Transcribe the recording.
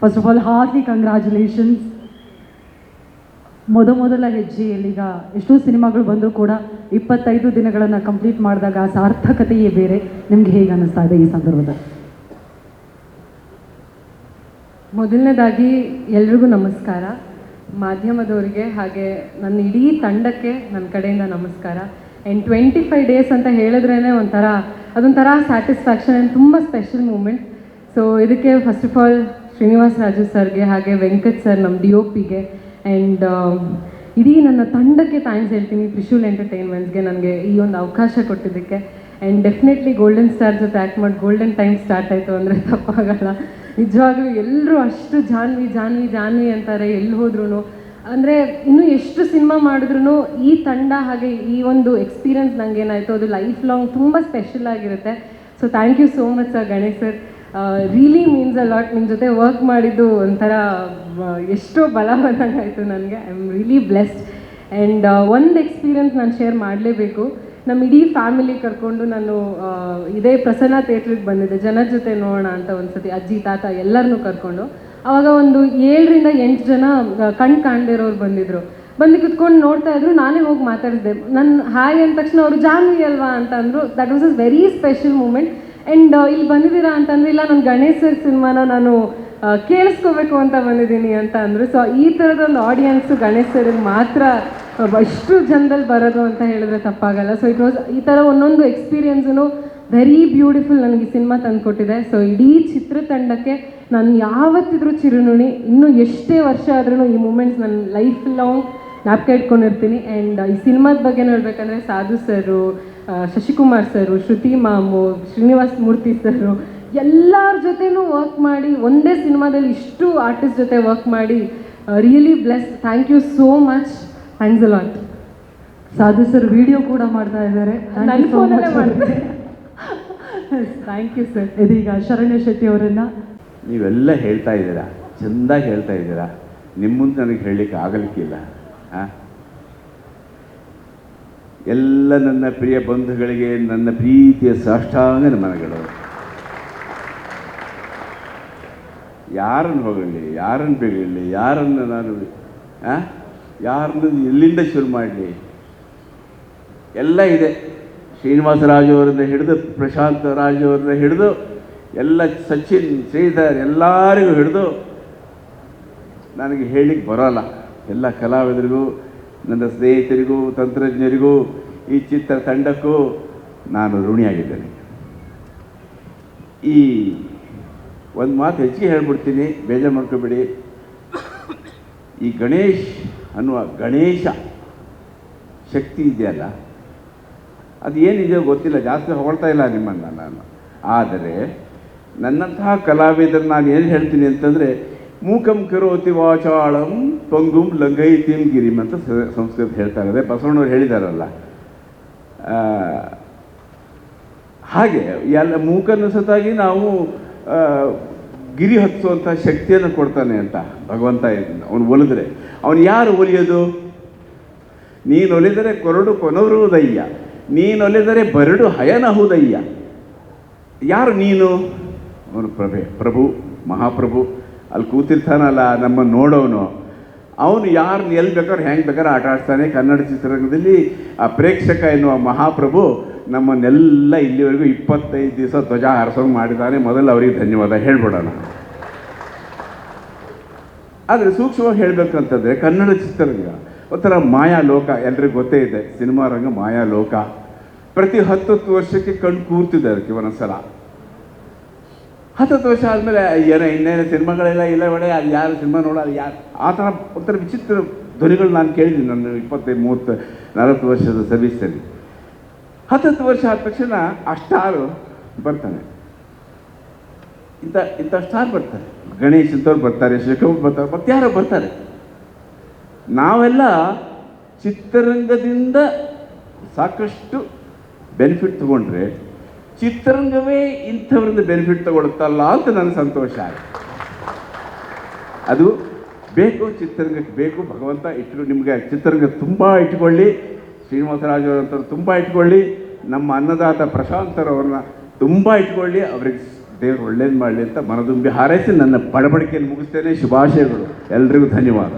First of all heartly congratulations ಮೊದ ಮೊದಲ ಹೆಜ್ಜೆಯಲ್ಲಿ ಈಗ ಎಷ್ಟೋ ಸಿನಿಮಾಗಳು ಬಂದರೂ ಕೂಡ ಇಪ್ಪತ್ತೈದು ದಿನಗಳನ್ನು ಕಂಪ್ಲೀಟ್ ಮಾಡಿದಾಗ ಆ ಸಾರ್ಥಕತೆಯೇ ಬೇರೆ. ನಿಮಗೆ ಹೇಗೆ ಅನ್ನಿಸ್ತಾ ಇದೆ ಈ ಸಂದರ್ಭದಲ್ಲಿ? ಮೊದಲನೇದಾಗಿ ಎಲ್ರಿಗೂ ನಮಸ್ಕಾರ. ಮಾಧ್ಯಮದವರಿಗೆ ಹಾಗೆ ನನ್ನ ಇಡೀ ತಂಡಕ್ಕೆ ನನ್ನ ಕಡೆಯಿಂದ ನಮಸ್ಕಾರ. ಆ್ಯಂಡ್ ಟ್ವೆಂಟಿ ಫೈವ್ ಡೇಸ್ ಅಂತ ಹೇಳಿದ್ರೇ ಒಂಥರ, ಅದೊಂಥರ ಸ್ಯಾಟಿಸ್ಫ್ಯಾಕ್ಷನ್ ಆ್ಯಂಡ್ ತುಂಬ ಸ್ಪೆಷಲ್ ಮೂಮೆಂಟ್ ಸೊ ಇದಕ್ಕೆ first of all Srinivas Raju ಸರ್ಗೆ ಹಾಗೆ ವೆಂಕಟ್ ಸರ್ ನಮ್ಮ ಡಿ ಒ ಪಿಗೆ. ಆ್ಯಂಡ್ ಇಡೀ ನನ್ನ ತಂಡಕ್ಕೆ ಥ್ಯಾಂಕ್ಸ್ ಹೇಳ್ತೀನಿ ತ್ರಿಶೂಲ್ ಎಂಟರ್ಟೈನ್ಮೆಂಟ್ಸ್ಗೆ ನನಗೆ ಈ ಒಂದು ಅವಕಾಶ ಕೊಟ್ಟಿದ್ದಕ್ಕೆ. ಆ್ಯಂಡ್ ಡೆಫಿನೆಟ್ಲಿ ಗೋಲ್ಡನ್ ಸ್ಟಾರ್ ಜೊತೆ ಆ್ಯಕ್ಟ್ ಮಾಡಿ ಗೋಲ್ಡನ್ ಟೈಮ್ ಸ್ಟಾರ್ಟ್ ಆಯಿತು ಅಂದರೆ ತಪ್ಪಾಗಲ್ಲ. ನಿಜವಾಗ್ಲೂ ಎಲ್ಲರೂ ಅಷ್ಟು ಜಾನ್ವಿ ಜಾನ್ವಿ ಜಾನ್ವಿ ಅಂತಾರೆ ಎಲ್ಲಿ ಹೋದ್ರೂ ಅಂದರೆ ಇನ್ನೂ ಎಷ್ಟು ಸಿನಿಮಾ ಮಾಡಿದ್ರು ಈ ತಂಡ ಹಾಗೆ ಈ ಒಂದು ಎಕ್ಸ್ಪೀರಿಯನ್ಸ್ ನನಗೇನಾಯಿತು ಅದು ಲೈಫ್ ಲಾಂಗ್ ತುಂಬ ಸ್ಪೆಷಲ್ ಆಗಿರುತ್ತೆ. So thank you so much sir Ganesh sir really means a lot ನಿಮ್ಮ ಜೊತೆ ವರ್ಕ್ ಮಾಡಿದ್ದು ಒಂಥರ ಎಷ್ಟೋ ಬಲ ಬಂದಂಗೆ ಆಯಿತು ನನಗೆ. I am really blessed and ಒಂದು ಎಕ್ಸ್ಪೀರಿಯನ್ಸ್ ನಾನು ಶೇರ್ ಮಾಡಲೇಬೇಕು. ನಮ್ಮ ಇಡೀ ಫ್ಯಾಮಿಲಿ ಕರ್ಕೊಂಡು ನಾನು ಇದೇ ಪ್ರಸನ್ನ ಥಿಯೇಟ್ರಿಗೆ ಬಂದಿದ್ದೆ. ಜನರ ಜೊತೆ ನೋಡೋಣ ಅಂತ ಒಂದು ಸತಿ ಅಜ್ಜಿ, ತಾತ ಎಲ್ಲರನ್ನೂ ಕರ್ಕೊಂಡು. ಆವಾಗ ಒಂದು ಏಳರಿಂದ ಎಂಟು ಜನ ಕಣ್ಣು ಕಣ್ ಕಾಣದಿರೋರು ಬಂದಿದ್ರು. ಬಂದು ಕುತ್ಕೊಂಡು ನೋಡ್ತಾ ಇದ್ರು. ನಾನೇ ಹೋಗಿ ಮಾತಾಡಿದೆ ನನ್ನ ಹಾಯ್ ಅಂದ ತಕ್ಷಣ ಅವರು ಜಾನ್ವಿ ಅಲ್ವಾ ಅಂತ ಅಂದರು. That was a very special moment and ಇಲ್ಲಿ ಬಂದಿದ್ದೀರಾ ಅಂತಂದ್ರೆ, ಇಲ್ಲ, ನಾನು ಗಣೇಶ್ ಸರ್ ಸಿನಿಮಾನ ನಾನು ಕೇಳಿಸ್ಕೋಬೇಕು ಅಂತ ಬಂದಿದ್ದೀನಿ ಅಂತ ಅಂದರು. ಸೊ ಈ ಥರದೊಂದು ಆಡಿಯನ್ಸು ಗಣೇಶ್ ಸರ್ಗೆ ಮಾತ್ರ ಅಷ್ಟು ಜನದಲ್ಲಿ ಬರೋದು ಅಂತ ಹೇಳಿದ್ರೆ ತಪ್ಪಾಗಲ್ಲ. ಸೊ ಇಟ್ ವಾಸ್ ಈ ಥರ ಒಂದೊಂದು ಎಕ್ಸ್ಪೀರಿಯೆನ್ಸೂ ವೆರಿ ಬ್ಯೂಟಿಫುಲ್ ನನಗೆ ಈ ಸಿನಿಮಾ ತಂದುಕೊಟ್ಟಿದೆ. ಸೊ ಇಡೀ ಚಿತ್ರತಂಡಕ್ಕೆ ನಾನು ಯಾವತ್ತಿದ್ರೂ ಚಿರುನುಣಿ, ಇನ್ನೂ ಎಷ್ಟೇ ವರ್ಷ ಆದ್ರೂ ಈ ಮೂಮೆಂಟ್ಸ್ ನನ್ನ ಲೈಫ್ ಲಾಂಗ್ ಜ್ಞಾಪಕ ಇಟ್ಕೊಂಡಿರ್ತೀನಿ. ಆ್ಯಂಡ್ ಈ ಸಿನಿಮಾದ ಬಗ್ಗೆ ನೋಡ್ಬೇಕಂದ್ರೆ ಸಾಧು ಸರು ಶಶಿಕುಮಾರ್ ಸರು ಶ್ರುತಿ ಮಾಮು ಶ್ರೀನಿವಾಸ್ ಮೂರ್ತಿ ಸರು ಎಲ್ಲರ ಜೊತೆನೂ ವರ್ಕ್ ಮಾಡಿ ಒಂದೇ ಸಿನಿಮಾದಲ್ಲಿ ಇಷ್ಟು ಆರ್ಟಿಸ್ಟ್ ಜೊತೆ ವರ್ಕ್ ಮಾಡಿ really bless thank you so much thanks a lot lot Sadhu sir video ಕೂಡ ಮಾಡ್ತಾ ಇದ್ದಾರೆ. ಥ್ಯಾಂಕ್ ಯು ಸರ್ ಇದೀಗ ಶರಣ್ಯ ಶೆಟ್ಟಿ ಅವರನ್ನ ನೀವೆಲ್ಲ ಹೇಳ್ತಾ ಇದ್ದೀರಾ? ಚೆಂದಾಗಿ ಹೇಳ್ತಾ ಇದ್ದೀರಾ? ನಿಮ್ಮ ಮುಂದೆ ನನಗೆ ಹೇಳಲಿಕ್ಕೆ ಆಗಲಿಕ್ಕಿಲ್ಲ. ಆ? ಎಲ್ಲ ನನ್ನ ಪ್ರಿಯ ಬಂಧುಗಳಿಗೆ, ನನ್ನ ಪ್ರೀತಿಯ ಸಾಷ್ಟಾಂಗ ನಮನಗಳು. ಯಾರನ್ನು ಹೋಗಲಿ, ಯಾರನ್ನು ಬೆಳೀಲಿ ಯಾರನ್ನು ನಾನು? ಯಾರನ್ನು ಎಲ್ಲಿಂದ ಶುರು ಮಾಡಲಿ? ಎಲ್ಲ ಇದೆ. ಶ್ರೀನಿವಾಸ ಅವರನ್ನ ಹಿಡಿದು, ಪ್ರಶಾಂತ ಅವರನ್ನ ಹಿಡಿದು, ಎಲ್ಲ ಸಚಿನ್, ಶ್ರೀಧರ್ ಎಲ್ಲರಿಗೂ ಹಿಡಿದು, ನನಗೆ ಹೇಳಿಕ್ಕೆ ಬರೋಲ್ಲ. ಎಲ್ಲ ಕಲಾವಿದರಿಗೂ ನನ್ನ ಸ್ನೇಹಿತರಿಗೂ, ತಂತ್ರಜ್ಞರಿಗೂ, ಈ ಚಿತ್ರ ತಂಡಕ್ಕೂ ನಾನು ಋಣಿಯಾಗಿದ್ದೇನೆ. ಈ ಒಂದು ಮಾತು ಹೆಚ್ಚಿಗೆ ಹೇಳ್ಬಿಡ್ತೀನಿ, ಬೇಜಾರು ಮಾಡ್ಕೊಬೇಡಿ. ಈ ಗಣೇಶ್ ಅನ್ನುವ ಗಣೇಶ ಶಕ್ತಿ ಇದೆಯಲ್ಲ, ಅದು ಏನಿದೆಯೋ ಗೊತ್ತಿಲ್ಲ, ಜಾಸ್ತಿ ಹೊಗಳ್ತಾ ಇಲ್ಲ ನಿಮ್ಮನ್ನು ನಾನು. ಆದರೆ, ನನ್ನಂತಹ ಕಲಾವಿದರು ನಾನು ಏನು ಹೇಳ್ತೀನಿ ಅಂತಂದರೆ ಮೂಕಂ ಕರೋತಿ ವಾಚಾಳಂ ಪಂಗುಂ ಲಂಗೈತಿಂ ಗಿರಿಮ್ ಅಂತ ಸಂಸ್ಕೃತ ಹೇಳ್ತಾ ಇದೆ ಬಸವಣ್ಣವ್ರು ಹೇಳಿದಾರಲ್ಲ. ಹಾಗೆ ಎಲ್ಲ ಮೂಕನ್ನು ಸತಾಗಿ ನಾವು ಗಿರಿ ಹತ್ತುವಂಥ ಶಕ್ತಿಯನ್ನು ಕೊಡ್ತಾನೆ ಅಂತ ಭಗವಂತ ಅವನು ಒಲಿದ್ರೆ. ಅವನು ಯಾರು ಒಲಿಯೋದು? ನೀನು ಒಲಿದರೆ ಕೊರಡು ಕೊನರುವುದಯ್ಯ ನೀನು ಒಲಿದರೆ ಬರಡು ಹಯನಹುದಯ್ಯ ಯಾರು ನೀನು? ಅವನು ಪ್ರಭೆ, ಪ್ರಭು, ಮಹಾಪ್ರಭು. ಅಲ್ಲಿ ಕೂತಿರ್ತಾನಲ್ಲ, ನಮ್ಮ ನೋಡೋನು. ಅವನು ಯಾರನ್ನ ಎಲ್ಲಿ ಬೇಕಾದ್ರೆ ಹೆಂಗೆ ಬೇಕಾದ್ರೆ ಆಟ ಆಡ್ತಾನೆ ಕನ್ನಡ ಚಿತ್ರರಂಗದಲ್ಲಿ ಆ ಪ್ರೇಕ್ಷಕ ಎನ್ನುವ ಮಹಾಪ್ರಭು ನಮ್ಮನ್ನೆಲ್ಲ ಇಲ್ಲಿವರೆಗೂ ಇಪ್ಪತ್ತೈದು ದಿವಸ ಧ್ವಜ ಹಾರಿಸೋಂಗೆ ಮಾಡಿದ್ದಾನೆ. ಮೊದಲು ಅವರಿಗೆ ಧನ್ಯವಾದ. ಹೇಳ್ಬಿಡೋಣ. ಆದರೆ ಸೂಕ್ಷ್ಮವಾಗಿ ಹೇಳಬೇಕಂತಂದರೆ ಕನ್ನಡ ಚಿತ್ರರಂಗ ಒಂಥರ ಮಾಯಾ ಲೋಕ ಎಲ್ರಿಗೂ ಗೊತ್ತೇ ಇದೆ, ಸಿನಿಮಾ ರಂಗ ಮಾಯಾ ಲೋಕ ಪ್ರತಿ ಹತ್ತತ್ತು ವರ್ಷಕ್ಕೆ ಕಣ್ಣು ಕೂರ್ತಿದೆ ಅದಕ್ಕೆ ಒಂದೊಂದ್ಸಲ. ಹತ್ತತ್ತು ವರ್ಷ ಆದಮೇಲೆ ಏನೋ ಇನ್ನೇನು ಸಿನಿಮಾಗಳೆಲ್ಲ ಇಲ್ಲ ಒಡೆ ಅದು ಯಾರು ಸಿನಿಮಾ ನೋಡೋದು ಯಾರು? ಆ ಥರ ಒಂಥರ ವಿಚಿತ್ರ ಧ್ವನಿಗಳು ನಾನು ಕೇಳಿದ್ದೀನಿ ನನ್ನ ಇಪ್ಪತ್ತೈದು, ಮೂವತ್ತು, ನಲವತ್ತು ವರ್ಷದ ಸರ್ವಿಸಲ್ಲಿ ಹತ್ತತ್ತು ವರ್ಷ ಆದ ತಕ್ಷಣ ಆ ಸ್ಟಾರು ಬರ್ತಾನೆ. ಇಂಥ ಇಂಥ ಸ್ಟಾರ್ ಬರ್ತಾರೆ. ಗಣೇಶ್ ಅಂತವ್ರು ಬರ್ತಾರೆ, ಶಿವಕುಮಾರ್ ಬರ್ತಾರೆ, ಮತ್ತು ಯಾರೋ ಬರ್ತಾರೆ. ನಾವೆಲ್ಲ ಚಿತ್ರರಂಗದಿಂದ ಸಾಕಷ್ಟು ಬೆನಿಫಿಟ್ ತಗೊಂಡ್ರೆ ಚಿತ್ರರಂಗವೇ ಇಂಥವ್ರಿಂದ ಬೆನಿಫಿಟ್ ತಗೊಳುತ್ತಲ್ಲ ಅಂತ ನನ್ನ ಸಂತೋಷ ಆಯ್ತು. ಅದು ಬೇಕು, ಚಿತ್ರರಂಗಕ್ಕೆ ಬೇಕು, ಭಗವಂತ ಇಟ್ಟು ನಿಮಗೆ. ಚಿತ್ರರಂಗ ತುಂಬ ಇಟ್ಕೊಳ್ಳಿ ಶ್ರೀನಿವಾಸರಾಜವ್ರಂಥವ್ರು ತುಂಬ ಇಟ್ಕೊಳ್ಳಿ, ನಮ್ಮ ಅನ್ನದಾತ ಪ್ರಶಾಂತರವ್ರನ್ನ ತುಂಬ ಇಟ್ಕೊಳ್ಳಿ, ಅವ್ರಿಗೆ ದೇವರು ಒಳ್ಳೇದು ಮಾಡಲಿ ಅಂತ ಮನದುಂಬಿ ಹಾರೈಸಿ ನನ್ನ ಬಡಬಡಿಕೆಯನ್ನು ಮುಗಿಸ್ತೇನೆ. ಶುಭಾಶಯಗಳು. ಎಲ್ರಿಗೂ ಧನ್ಯವಾದ.